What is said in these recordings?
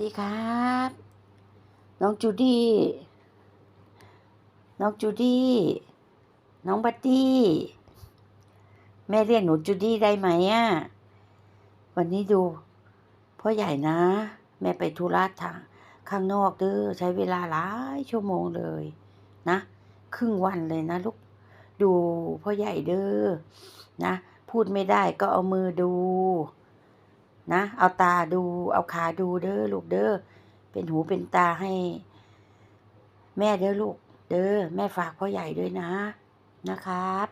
ดีครับ น้องจูดี้ น้องจูดี้ น้องบัตตี้ แม่เรียกหนูจูดี้ได้ไหมอะ วันนี้ดูพ่อใหญ่นะ แม่ไปธุระทางข้างนอกเด้อใช้เวลาหลายชั่วโมงเลยนะ ครึ่งวันเลยนะลูก ดูพ่อใหญ่เด้อนะ พูดไม่ได้ก็เอามือดู นะ เอาตาดู เอาขาดูเด้อลูกเด้อ เป็นหูเป็นตาให้ แม่เด้อลูก เด้อแม่ฝากพ่อใหญ่ด้วยนะนะครับ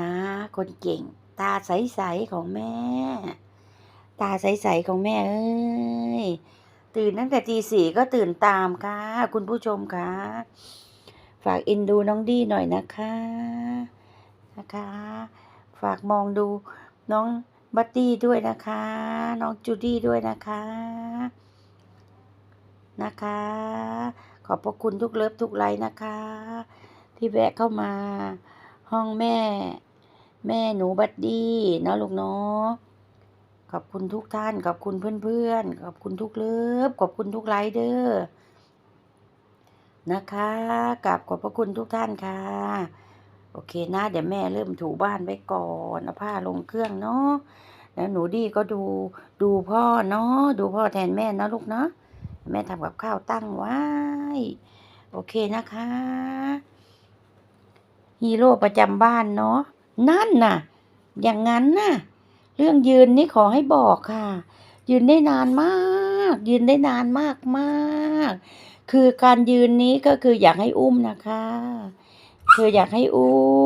นะ คนเก่ง ตาใสๆของแม่ ตาใสๆของแม่เอ้ยตื่นตั้งแต่ตีสี่ก็ตื่นตามค่ะ คุณผู้ชมค่ะฝากอ็นดูน้องดีหน่อยนะคะนะคะ ฝากมองดูน้อง บัตตี้ด้วยนะคะ น้องจูดี้ด้วยนะคะ นะคะ ขอบพระคุณทุกเลิฟทุกไลค์นะคะ ที่แวะเข้ามา ห้องแม่ แม่หนูบัดดี้เนาะลูกเนาะขอบคุณทุกท่าน ขอบคุณเพื่อนๆ ขอบคุณทุกเลิฟขอบคุณทุกไลค์เด้อนะคะกราบขอบพระคุณทุกท่านค่ะ โอเคนะ เดี๋ยวแม่เริ่มถูบ้านไว้ก่อน เอาผ้าลงเครื่องเนาะ แล้วหนูดีก็ดูดูพ่อเนาะดูพ่อแทนแม่นะลูกเนาะแม่ทำกับข้าวตั้งไว้ โอเคนะคะ ฮีโร่ประจำบ้านเนาะนั่นน่ะ อย่างนั้นน่ะ เรื่องยืนนี่ขอให้บอกค่ะ ยืนได้นานมาก ยืนได้นานมากมากคือการยืนนี้ก็คืออยากให้อุ้มนะคะ คืออยากให้อุ้ม